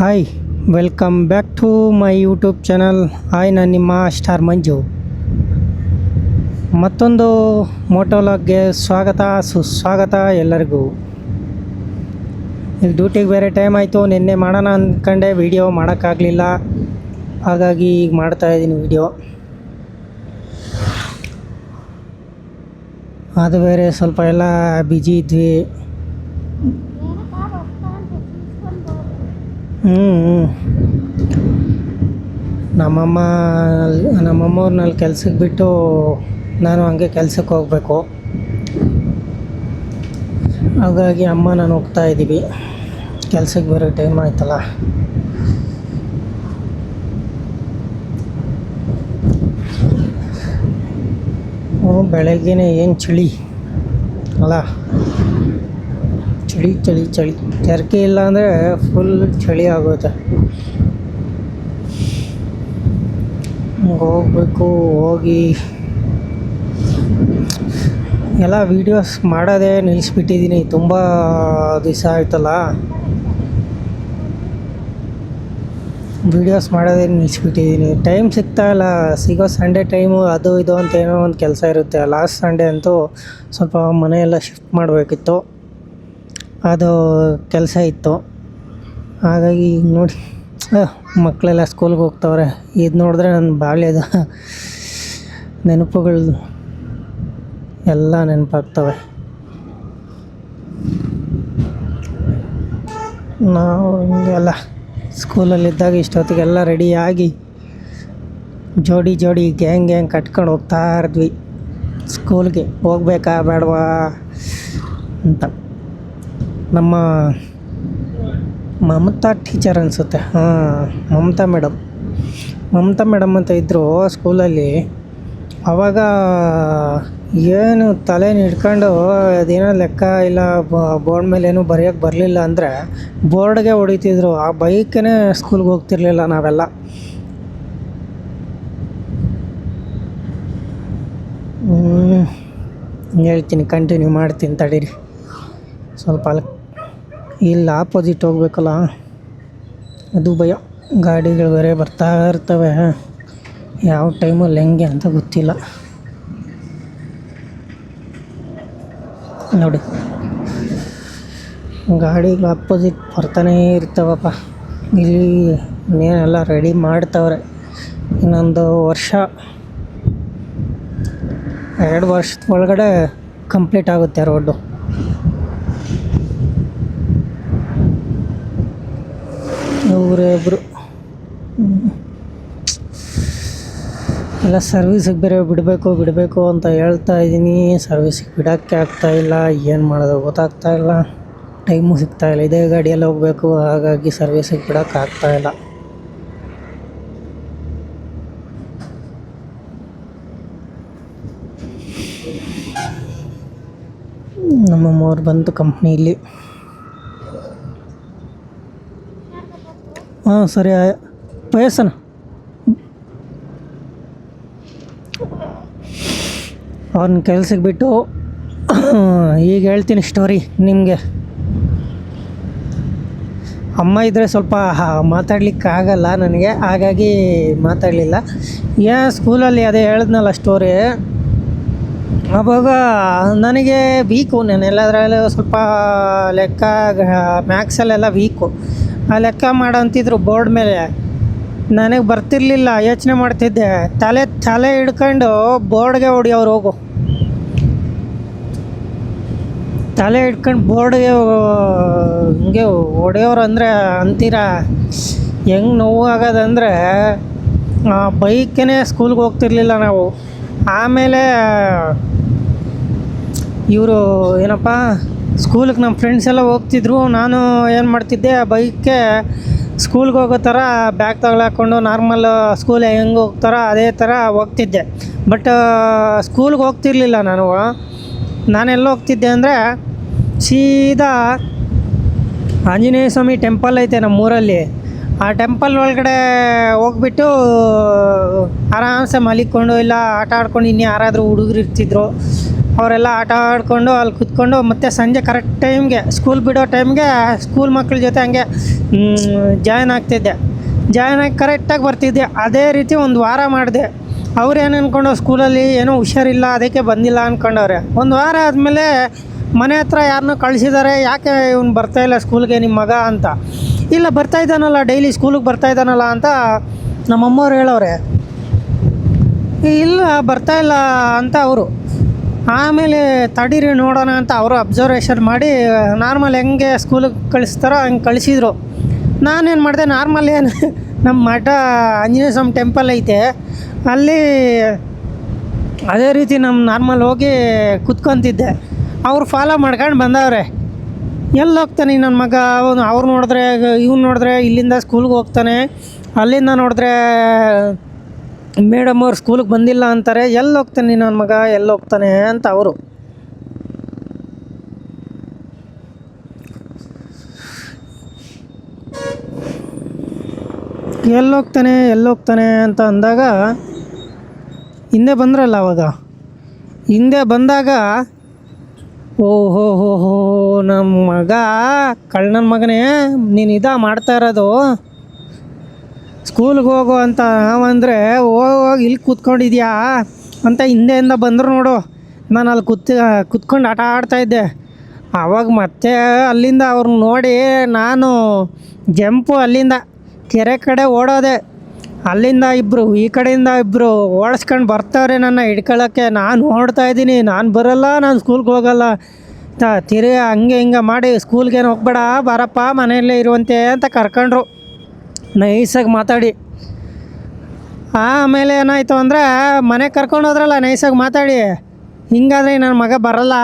Hi welcome back to my YouTube channel hi ನಾನು ನಿಮ್ಮ star ಮಂಜು ಮತ್ತೊಂದು ಮೋಟೋಲಾಗ್ಗೆ ಸ್ವಾಗತ, ಸುಸ್ವಾಗತ ಎಲ್ಲರಿಗೂ. ಇಲ್ಲಿ ಡ್ಯೂಟಿಗೆ ಬೇರೆ ಟೈಮ್ ಆಯಿತು. ನಿನ್ನೆ ಮಾಡೋಣ ಅಂದ್ಕೊಂಡೆ ವೀಡಿಯೋ ಮಾಡೋಕ್ಕಾಗಲಿಲ್ಲ. ಹಾಗಾಗಿ ಈಗ ಮಾಡ್ತಾಯಿದ್ದೀನಿ ವೀಡಿಯೋ ಅದು ಬೇರೆ ಸ್ವಲ್ಪ ಎಲ್ಲ ಬಿಜಿ ಇದ್ವಿ. ಹ್ಞೂ ನಮ್ಮಮ್ಮ ನಮ್ಮಮ್ಮವ್ರನ್ನಲ್ಲಿ ಕೆಲ್ಸಕ್ಕೆ ಬಿಟ್ಟು ನಾನು ಹಂಗೆ ಕೆಲ್ಸಕ್ಕೆ ಹೋಗಬೇಕು. ಹಾಗಾಗಿ ಅಮ್ಮ, ನಾನು ಹೋಗ್ತಾ ಇದ್ದೀವಿ. ಕೆಲ್ಸಕ್ಕೆ ಬರೋ ಟೈಮ್ ಆಯ್ತಲ್ಲ. ಹ್ಞೂ ಬೆಳಗ್ಗೆನೇ ಏನು ಚಳಿ ಅಲ್ಲ? ಚಳಿ ಚಳಿ ಚಳಿ. ಚರ್ಕೆ ಇಲ್ಲ ಅಂದರೆ ಫುಲ್ ಚಳಿ ಆಗುತ್ತೆ. ಹೋಗ್ಬೇಕು, ಹೋಗಿ. ಎಲ್ಲ ವೀಡಿಯೋಸ್ ಮಾಡೋದೇ ನಿಲ್ಲಿಸ್ಬಿಟ್ಟಿದ್ದೀನಿ ತುಂಬ ದಿವಸ ಆಯ್ತಲ್ಲ. ವೀಡಿಯೋಸ್ ಮಾಡೋದೇ ನಿಲ್ಲಿಸ್ಬಿಟ್ಟಿದ್ದೀನಿ ಟೈಮ್ ಸಿಗ್ತಾ ಇಲ್ಲ. ಸಿಗೋ ಸಂಡೇ ಟೈಮು ಅದು ಇದು ಅಂತ ಏನೋ ಒಂದು ಕೆಲಸ ಇರುತ್ತೆ. ಲಾಸ್ಟ್ ಸಂಡೇ ಅಂತೂ ಸ್ವಲ್ಪ ಮನೆಯೆಲ್ಲ ಶಿಫ್ಟ್ ಮಾಡಬೇಕಿತ್ತು. ಅದು ಕೆಲಸ ಇತ್ತು. ಹಾಗಾಗಿ ಈಗ ನೋಡಿ ಮಕ್ಕಳೆಲ್ಲ ಸ್ಕೂಲ್ಗೆ ಹೋಗ್ತವ್ರೆ. ಇದು ನೋಡಿದ್ರೆ ನನ್ನ ಬಾಲ್ಯದ ನೆನಪುಗಳು ಎಲ್ಲ ನೆನಪಾಗ್ತವೆ. ನಾವು ಹಿಂಗೆಲ್ಲ ಸ್ಕೂಲಲ್ಲಿದ್ದಾಗ ಇಷ್ಟೊತ್ತಿಗೆಲ್ಲ ರೆಡಿಯಾಗಿ ಜೋಡಿ ಜೋಡಿ ಗ್ಯಾಂಗ್ ಗ್ಯಾಂಗ್ ಕಟ್ಕೊಂಡು ಹೋಗ್ತಾ ಇದ್ವಿ. ಸ್ಕೂಲ್ಗೆ ಹೋಗ್ಬೇಕಾ ಬೇಡವಾ ಅಂತ. ನಮ್ಮ ಮಮತಾ ಟೀಚರ್ ಅನಿಸುತ್ತೆ. ಹಾಂ, ಮಮತಾ ಮೇಡಮ್ ಮಮತಾ ಮೇಡಮ್ ಅಂತ ಇದ್ದರು ಸ್ಕೂಲಲ್ಲಿ. ಆವಾಗ ಏನು ತಲೆನ ಹಿಡ್ಕೊಂಡು ಅದೇನೋ ಲೆಕ್ಕ ಇಲ್ಲ ಬೋರ್ಡ್ ಮೇಲೆ ಏನೂ ಬರೆಯೋಕ್ಕೆ ಬರಲಿಲ್ಲ ಅಂದರೆ ಬೋರ್ಡ್ಗೆ ಹೊಡಿತಿದ್ರು. ಆ ಬೈಕೇ ಸ್ಕೂಲ್ಗೆ ಹೋಗ್ತಿರ್ಲಿಲ್ಲ ನಾವೆಲ್ಲ. ಹೇಳ್ತೀನಿ ಕಂಟಿನ್ಯೂ ಮಾಡ್ತೀನಿ ತಡೀರಿ. ಸ್ವಲ್ಪ ಅಲ್ಲಿ ಇಲ್ಲಿ ಆಪೋಸಿಟ್ ಹೋಗಬೇಕಲ್ಲ. ಅದು ಭಯ. ಗಾಡಿಗಳು ಬೇರೆ ಬರ್ತಾ ಇರ್ತವೆ. ಯಾವ ಟೈಮಲ್ಲಿ ಹೆಂಗೆ ಅಂತ ಗೊತ್ತಿಲ್ಲ. ನೋಡಿ. ಗಾಡಿಗಳು ಆಪೋಸಿಟ್ ಬರ್ತಾನೇ ಇರ್ತವಪ್ಪ. ಇಲ್ಲಿ ಇನ್ನೇನೆಲ್ಲ ರೆಡಿ ಮಾಡ್ತವ್ರೆ. ಇನ್ನೊಂದು ವರ್ಷ. ಎರಡು ವರ್ಷದ ಒಳಗಡೆ ಕಂಪ್ಲೀಟ್ ಆಗುತ್ತೆ ರೋಡು ಇವರಿಬ್ಬರು ಎಲ್ಲ ಸರ್ವಿಸಿಗೆ ಬೇರೆ ಬಿಡಬೇಕು ಬಿಡಬೇಕು ಅಂತ ಹೇಳ್ತಾ ಇದ್ದೀನಿ. ಸರ್ವಿಸಿಗೆ ಬಿಡೋಕ್ಕೆ ಆಗ್ತಾ ಇಲ್ಲ. ಏನು ಮಾಡೋದು ಗೊತ್ತಾಗ್ತಾ ಇಲ್ಲ. ಟೈಮು ಸಿಗ್ತಾ ಇಲ್ಲ. ಇದೇ ಗಾಡಿಯಲ್ಲಿ ಹೋಗಬೇಕು. ಹಾಗಾಗಿ ಸರ್ವಿಸಿಗೆ ಬಿಡೋಕ್ಕೆ ಆಗ್ತಾ ಇಲ್ಲ. ಮೂರು ಬಂತು ಕಂಪ್ನಿಲಿ. ಹಾಂ, ಸರಿ ವಯಸ್ಸನ ಅವ್ನ ಕೆಲ್ಸಕ್ಕೆ ಬಿಟ್ಟು, ಈಗ ಹೇಳ್ತೀನಿ ಸ್ಟೋರಿ ನಿಮಗೆ. ಅಮ್ಮ ಇದ್ದರೆ ಸ್ವಲ್ಪ ಮಾತಾಡ್ಲಿಕ್ಕೆ ಆಗಲ್ಲ ನನಗೆ, ಹಾಗಾಗಿ ಮಾತಾಡಲಿಲ್ಲ. ಯಾ ಸ್ಕೂಲಲ್ಲಿ ಅದೇ ಹೇಳಿದ್ನಲ್ಲ ಸ್ಟೋರಿ ಅವಾಗ ನನಗೆ ವೀಕು ನಾನು ಎಲ್ಲದರಲ್ಲೂ ಸ್ವಲ್ಪ ಲೆಕ್ಕ ಮ್ಯಾಕ್ಸಲ್ಲೆಲ್ಲ ವೀಕು ಆ ಲೆಕ್ಕ ಮಾಡೋಂತಿದ್ರು ಬೋರ್ಡ್ ಮೇಲೆ. ನನಗೆ ಬರ್ತಿರ್ಲಿಲ್ಲ, ಯೋಚನೆ ಮಾಡ್ತಿದ್ದೆ. ತಲೆ ತಲೆ ಹಿಡ್ಕೊಂಡು ಬೋರ್ಡ್ಗೆ ಹೊಡಿಯೋರು ಹೋಗು. ತಲೆ ಹಿಡ್ಕೊಂಡು ಬೋರ್ಡ್ಗೆ ಹಿಂಗೆ ಹೊಡೆಯೋರು ಅಂದರೆ ಅಂತೀರಾ? ಹೆಂಗೆ ನೋವು ಆಗೋದಂದರೆ ಬೈಕೇ ಸ್ಕೂಲ್ಗೆ ಹೋಗ್ತಿರ್ಲಿಲ್ಲ ನಾವು. ಆಮೇಲೆ ಇವರು ಏನಪ್ಪ ಸ್ಕೂಲಿಗೆ ನಮ್ಮ ಫ್ರೆಂಡ್ಸ್ ಎಲ್ಲ ಹೋಗ್ತಿದ್ರು. ನಾನು ಏನು ಮಾಡ್ತಿದ್ದೆ ಬೈಕ್ಗೆ ಸ್ಕೂಲ್ಗೆ ಹೋಗೋ ಥರ ಬ್ಯಾಗ್ ತಗೊಳಾಕೊಂಡು ನಾರ್ಮಲ್ ಸ್ಕೂಲ್ ಹೆಂಗೆ ಹೋಗ್ತಾರೋ ಅದೇ ಥರ ಹೋಗ್ತಿದ್ದೆ. ಬಟ್ ಸ್ಕೂಲ್ಗೆ ಹೋಗ್ತಿರ್ಲಿಲ್ಲ ನಾನು. ನಾನೆಲ್ಲ ಹೋಗ್ತಿದ್ದೆ ಅಂದರೆ ಸೀದಾ ಆಂಜನೇಯ ಸ್ವಾಮಿ ಟೆಂಪಲ್ ಐತೆ ನಮ್ಮೂರಲ್ಲಿ. ಆ ಟೆಂಪಲ್ ಒಳಗಡೆ ಹೋಗ್ಬಿಟ್ಟು ಆರಾಮ್ಸೆ ಮಲಿಕೊಂಡು ಇಲ್ಲ ಆಟ ಆಡ್ಕೊಂಡು ಇನ್ನೂ ಯಾರಾದರೂ ಹುಡುಗರು ಇರ್ತಿದ್ರು. ಅವರೆಲ್ಲ ಆಟ ಆಡಿಕೊಂಡು ಅಲ್ಲಿ ಕುತ್ಕೊಂಡು ಮತ್ತೆ ಸಂಜೆ ಕರೆಕ್ಟ್ ಟೈಮ್ಗೆ ಸ್ಕೂಲ್ ಬಿಡೋ ಟೈಮ್ಗೆ ಸ್ಕೂಲ್ ಮಕ್ಕಳ ಜೊತೆ ಹಂಗೆ ಜಾಯ್ನ್ ಆಗ್ತಿದ್ದೆ. ಜಾಯ್ನ್ ಆಗಿ ಕರೆಕ್ಟಾಗಿ ಬರ್ತಿದ್ದೆ. ಅದೇ ರೀತಿ ಒಂದು ವಾರ ಮಾಡಿದೆ. ಅವ್ರು ಏನು ಅಂದ್ಕೊಂಡು ಸ್ಕೂಲಲ್ಲಿ ಏನೋ ಹುಷಾರಿಲ್ಲ, ಅದಕ್ಕೆ ಬಂದಿಲ್ಲ ಅಂದ್ಕೊಂಡವ್ರೆ ಒಂದು ವಾರ ಆದಮೇಲೆ ಮನೆ ಹತ್ರ ಯಾರನ್ನೂ ಕಳಿಸಿದ್ದಾರೆ ಯಾಕೆ ಇವ್ನು ಬರ್ತಾ ಇಲ್ಲ ಸ್ಕೂಲ್ಗೆ ನಿಮ್ಮ ಮಗ ಅಂತ. ಇಲ್ಲ, ಬರ್ತಾ ಇದ್ದಾನಲ್ಲ ಡೈಲಿ ಸ್ಕೂಲಿಗೆ ಬರ್ತಾ ಇದ್ದಾನಲ್ಲ ಅಂತ ನಮ್ಮಮ್ಮವ್ರು ಹೇಳೋರೆ ಇಲ್ಲ, ಬರ್ತಾ ಇಲ್ಲ ಅಂತ ಅವರು. ಆಮೇಲೆ ತಡೀರಿ ನೋಡೋಣ ಅಂತ ಅವರು ಅಬ್ಸರ್ವೇಷನ್ ಮಾಡಿ ನಾರ್ಮಲ್ ಹೆಂಗೆ ಸ್ಕೂಲಿಗೆ ಕಳಿಸ್ತಾರೋ ಹಂಗೆ ಕಳಿಸಿದ್ರು. ನಾನೇನು ಮಾಡಿದೆ ನಾರ್ಮಲ್ ಏನು ನಮ್ಮ ಮಠ ಆಂಜನೇಯ ಸ್ವಾಮಿ ಟೆಂಪಲ್ ಐತೆ, ಅಲ್ಲಿ ಅದೇ ರೀತಿ ನಮ್ಮ ನಾರ್ಮಲ್ ಹೋಗಿ ಕುತ್ಕೊತಿದ್ದೆ. ಅವ್ರು ಫಾಲೋ ಮಾಡ್ಕೊಂಡು ಬಂದವ್ರೆ. ಎಲ್ಲಿ ಹೋಗ್ತಾನೆ ನನ್ನ ಮಗ? ಅವನು ಅವ್ರು ನೋಡಿದ್ರೆ, ಇವ್ನು ನೋಡಿದ್ರೆ ಇಲ್ಲಿಂದ ಸ್ಕೂಲ್ಗೆ ಹೋಗ್ತಾನೆ. ಅಲ್ಲಿಂದ ನೋಡಿದ್ರೆ ಮೇಡಮ್ ಅವ್ರು ಸ್ಕೂಲಿಗೆ ಬಂದಿಲ್ಲ ಅಂತಾರೆ, ಎಲ್ಲಿ ಹೋಗ್ತಾನೆ ನನ್ನ ಮಗ, ಎಲ್ಲಿ ಹೋಗ್ತಾನೆ ಅಂತ ಅವರು. ಎಲ್ಲಿ ಹೋಗ್ತಾನೆ ಎಲ್ಲಿ ಹೋಗ್ತಾನೆ ಅಂತ ಅಂದಾಗ, ಹಿಂದೆ ಬಂದ್ರಲ್ಲ ಅವಾಗ. ಹಿಂದೆ ಬಂದಾಗ ಓಹೋ ಹೋ ಹೋ ನಮ್ಮ ಮಗ, ಕಳ್ಳನ ಮಗನೇ, ನೀನು ಇದ ಮಾಡ್ತಾ ಇರೋದು? ಸ್ಕೂಲ್ಗೆ ಹೋಗು ಅಂತ ನಾವಂದರೆ, ಹೋಗಿ ಇಲ್ಲಿ ಕೂತ್ಕೊಂಡಿದ್ಯಾ? ಅಂತ ಹಿಂದೆಯಿಂದ ಬಂದರು ನೋಡು. ನಾನು ಅಲ್ಲಿ ಕೂತ್ ಕೂತ್ಕೊಂಡು ಆಟ ಆಡ್ತಾಯಿದ್ದೆ ಆವಾಗ ಮತ್ತೆ ಅಲ್ಲಿಂದ ಅವ್ರನ್ನ ನೋಡಿ ನಾನು ಜಂಪು ಅಲ್ಲಿಂದ ಕೆರೆ ಕಡೆ ಓಡೋದೆ. ಅಲ್ಲಿಂದ ಇಬ್ಬರು ಈ ಕಡೆಯಿಂದ ಇಬ್ಬರು ಓಡಿಸ್ಕೊಂಡು ಬರ್ತಾರೆ ನನ್ನ ಹಿಡ್ಕೊಳ್ಳೋಕ್ಕೆ ನಾನು ಓಡ್ತಾ ಇದ್ದೀನಿ, ನಾನು ಬರೋಲ್ಲ, ನಾನು ಸ್ಕೂಲ್ಗೆ ಹೋಗಲ್ಲ. ತಿರ್ಗಿ ಹಂಗೆ ಹಿಂಗೆ ಮಾಡಿ ಸ್ಕೂಲ್ಗೇನು ಹೋಗ್ಬೇಡ, ಬರಪ್ಪ, ಮನೆಯಲ್ಲೇ ಇರುವಂತೆ ಅಂತ ಕರ್ಕೊಂಡ್ರು. ನೈಸಾಗಿ ಮಾತಾಡಿ. ಆಮೇಲೆ ಏನಾಯಿತು ಅಂದ್ರೆ ಮನೆಗೆ ಕರ್ಕೊಂಡು ಹೋದ್ರಲ್ಲ, ನೈಸಾಗಿ ಮಾತಾಡಿ. ಹಿಂಗಾದ್ರೆ ನನ್ನ ಮಗ ಬರಲ್ಲ,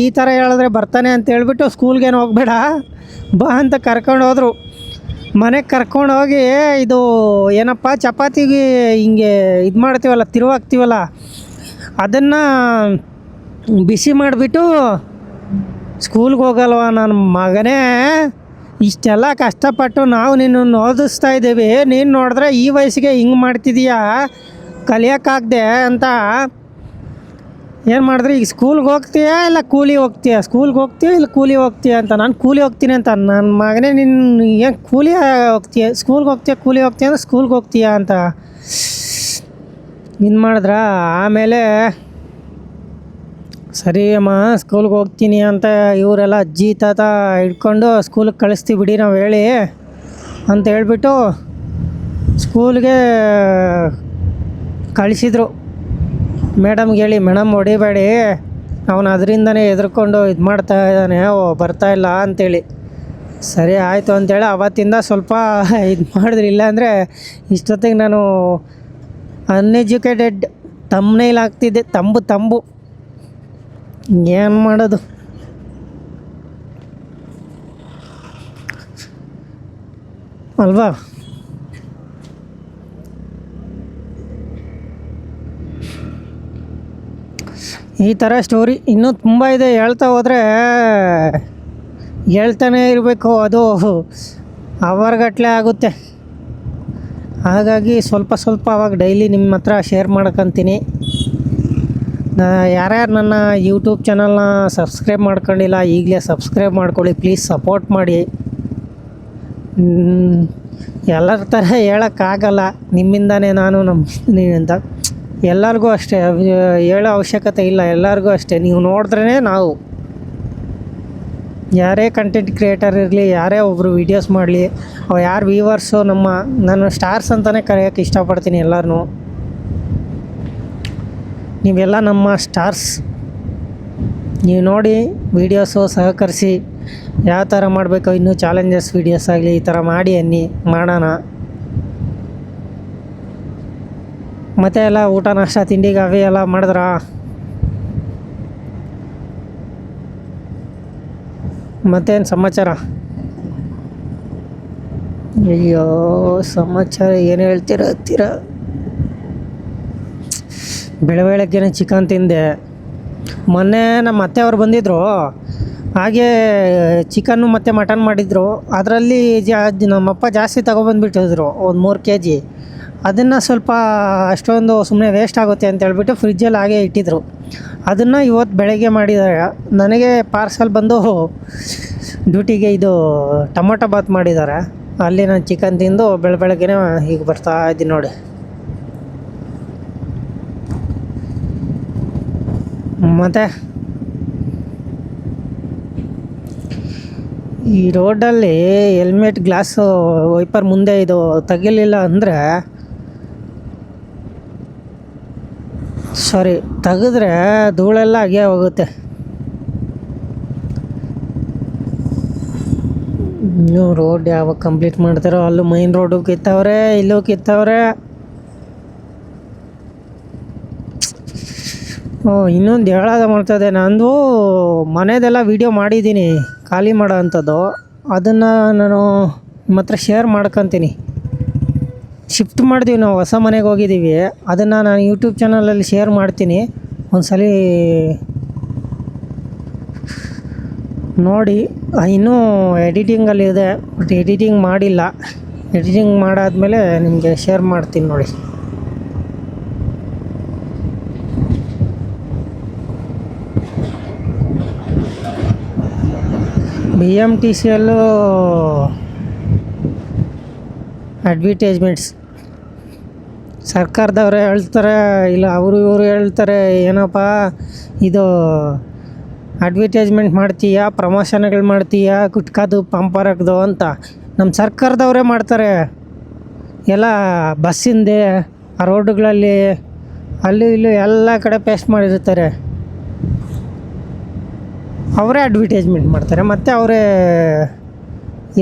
ಈ ಥರ ಹೇಳಿದ್ರೆ ಬರ್ತಾನೆ ಅಂತ ಹೇಳ್ಬಿಟ್ಟು ಸ್ಕೂಲ್ಗೇನು ಹೋಗಬೇಡ, ಬಾ ಅಂತ ಕರ್ಕೊಂಡು ಹೋದರು. ಮನೆಗೆ ಕರ್ಕೊಂಡು ಹೋಗಿ ಇದು ಏನಪ್ಪ, ಚಪಾತಿಗೆ ಹಿಂಗೆ ಇದು ಮಾಡ್ತೀವಲ್ಲ ತಿರುವಾಕ್ತೀವಲ್ಲ ಅದನ್ನು ಬಿಸಿ ಮಾಡಿಬಿಟ್ಟು ಸ್ಕೂಲ್ಗೆ ಹೋಗಲ್ವ ನನ್ನ ಮಗನೇ? ಇಷ್ಟೆಲ್ಲ ಕಷ್ಟಪಟ್ಟು ನಾವು ನಿನ್ನನ್ನು ಓದಿಸ್ತಾ ಇದ್ದೀವಿ. ನೀನು ನೋಡಿದ್ರೆ ಈ ವಯಸ್ಸಿಗೆ ಹಿಂಗೆ ಮಾಡ್ತಿದೀಯಾ? ಕಲಿಯೋಕ್ಕಾಗ್ದೆ ಅಂತ. ಏನು ಮಾಡಿದ್ರೆ? ಈಗ ಸ್ಕೂಲ್ಗೆ ಹೋಗ್ತೀಯಾ ಇಲ್ಲ ಕೂಲಿ ಹೋಗ್ತೀಯಾ? ಸ್ಕೂಲ್ಗೆ ಹೋಗ್ತೀಯಾ ಇಲ್ಲ ಕೂಲಿ ಹೋಗ್ತೀಯಾ ಅಂತ? ನಾನು ಕೂಲಿ ಹೋಗ್ತೀನಿ ಅಂತ. ನನ್ನ ಮಗನೇ ನಿನ್ನ ಏನು ಕೂಲಿ ಹೋಗ್ತೀಯ? ಸ್ಕೂಲ್ಗೆ ಹೋಗ್ತೀಯಾ, ಕೂಲಿ ಹೋಗ್ತೀಯ ಅಂದ್ರೆ ಸ್ಕೂಲ್ಗೆ ಹೋಗ್ತೀಯಾ ಅಂತ. ಇನ್ನು ಮಾಡಿದ್ರ? ಆಮೇಲೆ ಸರಿ ಅಮ್ಮ ಸ್ಕೂಲ್ಗೆ ಹೋಗ್ತೀನಿ ಅಂತ ಇವರೆಲ್ಲ ಅಜ್ಜಿ, ತಾತ ಹಿಡ್ಕೊಂಡು ಸ್ಕೂಲಿಗೆ ಕಳಿಸ್ತೀವಿ ಬಿಡಿ ನಾವು ಹೇಳಿ ಅಂತ ಹೇಳ್ಬಿಟ್ಟು ಸ್ಕೂಲ್ಗೆ ಕಳಿಸಿದ್ರು. ಮೇಡಮ್ಗೆ ಹೇಳಿ ಮೇಡಮ್ ಹೊಡಿಬೇಡಿ, ಅವನು ಅದರಿಂದನೇ ಹೆದರ್ಕೊಂಡು ಇದು ಮಾಡ್ತಾ ಇದ್ದಾನೆ, ಓ, ಬರ್ತಾ ಇಲ್ಲ ಅಂತೇಳಿ. ಸರಿ ಆಯಿತು ಅಂತೇಳಿ ಅವತ್ತಿಂದ ಸ್ವಲ್ಪ ಇದು ಮಾಡಿದ್ರಿ. ಇಲ್ಲಾಂದರೆ ಇಷ್ಟೊತ್ತಿಗೆ ನಾನು ಅನ್ಎಜುಕೇಟೆಡ್ ತಮ್ಮನೇಲಿ ಆಗ್ತಿದ್ದೆ ತಂಬು ತಂಬು. ಏನು ಮಾಡೋದು? ಅಲ್ವಾ? ಈ ಥರ ಸ್ಟೋರಿ ಇನ್ನೂ ತುಂಬ ಇದೆ. ಹೇಳ್ತಾ ಹೋದರೆ ಹೇಳ್ತಾನೆ ಇರಬೇಕು. ಅದು ಅವರ್ಗಟ್ಲೆ ಆಗುತ್ತೆ. ಹಾಗಾಗಿ ಸ್ವಲ್ಪ ಸ್ವಲ್ಪ ಅವಾಗ ಡೈಲಿ ನಿಮ್ಮ ಹತ್ರ ಶೇರ್ ಮಾಡ್ಕೊತೀನಿ ಯಾರ್ಯಾರು ನನ್ನ ಯೂಟ್ಯೂಬ್ ಚಾನಲ್ನ ಸಬ್ಸ್ಕ್ರೈಬ್ ಮಾಡ್ಕೊಂಡಿಲ್ಲ, ಈಗಲೇ ಸಬ್ಸ್ಕ್ರೈಬ್ ಮಾಡ್ಕೊಳ್ಳಿ ಪ್ಲೀಸ್ ಸಪೋರ್ಟ್ ಮಾಡಿ. ಎಲ್ಲರ ಥರ ಹೇಳೋಕ್ಕಾಗಲ್ಲ ನಿಮ್ಮಿಂದನೇ ನಾನು ನಮ್ಮ ಅಂತ ಎಲ್ಲರಿಗೂ ಅಷ್ಟೇ, ಹೇಳೋ ಅವಶ್ಯಕತೆ ಇಲ್ಲ, ಎಲ್ಲರಿಗೂ ಅಷ್ಟೇ. ನೀವು ನೋಡಿದ್ರೇ ನಾವು. ಯಾರೇ ಕಂಟೆಂಟ್ ಕ್ರಿಯೇಟರ್ ಇರಲಿ, ಯಾರೇ ಒಬ್ಬರು ವೀಡಿಯೋಸ್ ಮಾಡಲಿ, ಅವು ಯಾರು ವ್ಯೂವರ್ಸು ನಮ್ಮ ನಾನು ಸ್ಟಾರ್ಸ್ ಅಂತಲೇ ಕರೆಯೋಕ್ಕೆ ಇಷ್ಟಪಡ್ತೀನಿ ಎಲ್ಲರನ್ನೂ ನೀವೆಲ್ಲ ನಮ್ಮ ಸ್ಟಾರ್ಸ್ ನೀವು ನೋಡಿ ವೀಡಿಯೋಸು ಸಹಕರಿಸಿ ಯಾವ ಥರ ಮಾಡಬೇಕು, ಇನ್ನೂ ಚಾಲೆಂಜಸ್ ವೀಡಿಯೋಸ್ ಆಗಲಿ ಈ ಥರ ಮಾಡಿ ಅನ್ನಿ, ಮಾಡೋಣ. ಮತ್ತೆ ಎಲ್ಲ ಊಟ, ನಾಷ್ಟ ತಿಂಡಿಗೆ ಅವೇ ಎಲ್ಲ ಮಾಡಿದ್ರಾ? ಮತ್ತೇನು ಸಮಾಚಾರ? ಅಯ್ಯೋ, ಸಮಾಚಾರ ಏನು ಹೇಳ್ತೀರ, ಹತ್ತಿರ? ಬೆಳ ಬೆಳಗ್ಗೆನೆ ಚಿಕನ್ ತಿಂದೆ. ಮೊನ್ನೆ ನಮ್ಮ ಅತ್ತೆ ಅವರು ಬಂದಿದ್ದರು ಹಾಗೆ ಚಿಕನ್ನು ಮತ್ತು ಮಟನ್ ಮಾಡಿದರು. ಅದರಲ್ಲಿ ಜಾ, ನಮ್ಮಪ್ಪ ಜಾಸ್ತಿ ತಗೊಬಂದ್ಬಿಟ್ಟಿದ್ರು, ಒಂದು ಮೂರು ಕೆ ಜಿ ಅದನ್ನು ಸ್ವಲ್ಪ ಅಷ್ಟೊಂದು ಸುಮ್ಮನೆ ವೇಸ್ಟ್ ಆಗುತ್ತೆ ಅಂತ ಹೇಳ್ಬಿಟ್ಟು ಫ್ರಿಜ್ಜಲ್ಲಿ ಹಾಗೆ ಇಟ್ಟಿದ್ರು. ಅದನ್ನು ಇವತ್ತು ಬೆಳಗ್ಗೆ ಮಾಡಿದಾಗ ನನಗೆ ಪಾರ್ಸಲ್ ಬಂದು ಡ್ಯೂಟಿಗೆ ಇದು ಟೊಮೊಟೊ ಬಾತ್ ಮಾಡಿದ್ದಾರೆ ಅಲ್ಲಿ ನಾನು ಚಿಕನ್ ತಿಂದು ಬೆಳ ಬೆಳಗ್ಗೆನೇ ಈಗ ಬರ್ತಾ ಇದ್ದೀನಿ ನೋಡಿ. ಮತ್ತು ಈ ರೋಡಲ್ಲಿ ಹೆಲ್ಮೆಟ್ ಗ್ಲಾಸು ವೈಪರ್ ಮುಂದೆ ಇದು ತೆಗಿಲಿಲ್ಲ ಅಂದರೆ ಸಾರಿ, ತೆಗೆದ್ರೆ ಧೂಳೆಲ್ಲ ಹಾಗೆ ಹೋಗುತ್ತೆ. ಇನ್ನು ರೋಡ್ ಯಾವಾಗ ಕಂಪ್ಲೀಟ್ ಮಾಡ್ತಾರೋ ಅಲ್ಲೂ ಮೈನ್ ರೋಡು ಕಿತ್ತವ್ರೆ, ಇಲ್ಲೂ ಕಿತ್ತವ್ರೆ. ಇನ್ನೊಂದು ಹೇಳೋದ ಮಾಡ್ತದೆ ನಂದು ಮನೆದೆಲ್ಲ ವೀಡಿಯೋ ಮಾಡಿದ್ದೀನಿ. ಖಾಲಿ ಮಾಡೋ ಅಂಥದ್ದು. ಅದನ್ನು ನಾನು ನಿಮ್ಮ ಹತ್ರ ಶೇರ್ ಮಾಡ್ಕೊತೀನಿ. ಶಿಫ್ಟ್ ಮಾಡಿದೀವಿ ನಾವು. ಹೊಸ ಮನೆಗೆ ಹೋಗಿದ್ದೀವಿ ಅದನ್ನು ನಾನು ಯೂಟ್ಯೂಬ್ ಚಾನಲಲ್ಲಿ ಶೇರ್ ಮಾಡ್ತೀನಿ. ಒಂದ್ಸಲ ನೋಡಿ. ಇನ್ನೂ ಎಡಿಟಿಂಗಲ್ಲಿದೆ ಬಟ್ ಎಡಿಟಿಂಗ್ ಮಾಡಿಲ್ಲ. ಎಡಿಟಿಂಗ್ ಮಾಡಾದಮೇಲೆ ನಿಮಗೆ ಶೇರ್ ಮಾಡ್ತೀನಿ ನೋಡಿ. ಬಿ ಎಂ ಟಿ ಸಿಯಲ್ಲೂ ಅಡ್ವರ್ಟೈಸ್ಮೆಂಟ್ಸ್ ಸರ್ಕಾರದವ್ರು ಹೇಳ್ತಾರೆ, ಇಲ್ಲ ಅವರು ಇವರು ಹೇಳ್ತಾರೆ, ಏನಪ್ಪ, ಇದು ಅಡ್ವರ್ಟೈಸ್ಮೆಂಟ್ ಮಾಡ್ತೀಯಾ, ಪ್ರಮೋಷನ್ಗಳು ಮಾಡ್ತೀಯಾ ಗುಟ್ಕಾದು ಪಂಪರಕ್ದು ಅಂತ. ನಮ್ಮ ಸರ್ಕಾರದವರೇ ಮಾಡ್ತಾರೆ. ಎಲ್ಲ ಬಸ್ಸಿಂದೆ ರೋಡುಗಳಲ್ಲಿ, ಅಲ್ಲೂ ಇಲ್ಲೂ ಎಲ್ಲ ಕಡೆ ಪೇಸ್ಟ್ ಮಾಡಿರ್ತಾರೆ. ಅವರೇ ಅಡ್ವರ್ಟೈಸ್ಮೆಂಟ್ ಮಾಡ್ತಾರೆ, ಮತ್ತು ಅವರೇ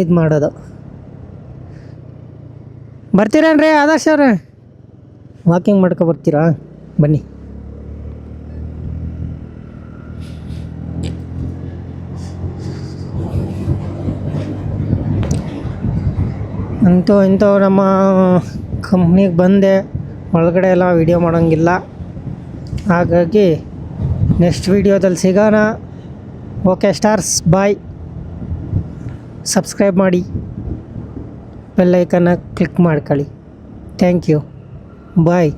ಇದು ಮಾಡೋದು. ಬರ್ತೀರೇನ್ರಿ ಆದರ್ಶ ಅವ್ರೆ? ವಾಕಿಂಗ್ ಮಾಡ್ಕೊ ಬರ್ತೀರಾ? ಬನ್ನಿ. ಅಂತೂ ಇಂಥವು ನಮ್ಮ ಕಂಪ್ನಿಗೆ ಬಂದೆ, ಒಳಗಡೆ ಎಲ್ಲ ವೀಡಿಯೋ ಮಾಡೋಂಗಿಲ್ಲ. ಹಾಗಾಗಿ ನೆಕ್ಸ್ಟ್ ವೀಡಿಯೋದಲ್ಲಿ ಸಿಗೋಣ. Okay stars bye. ಸಬ್ಸ್ಕ್ರೈಬ್ ಮಾಡಿ. ಬೆಲ್ಲೈಕನ್ನ ಕ್ಲಿಕ್ ಮಾಡ್ಕೊಳ್ಳಿ. Thank you. ಬಾಯ್.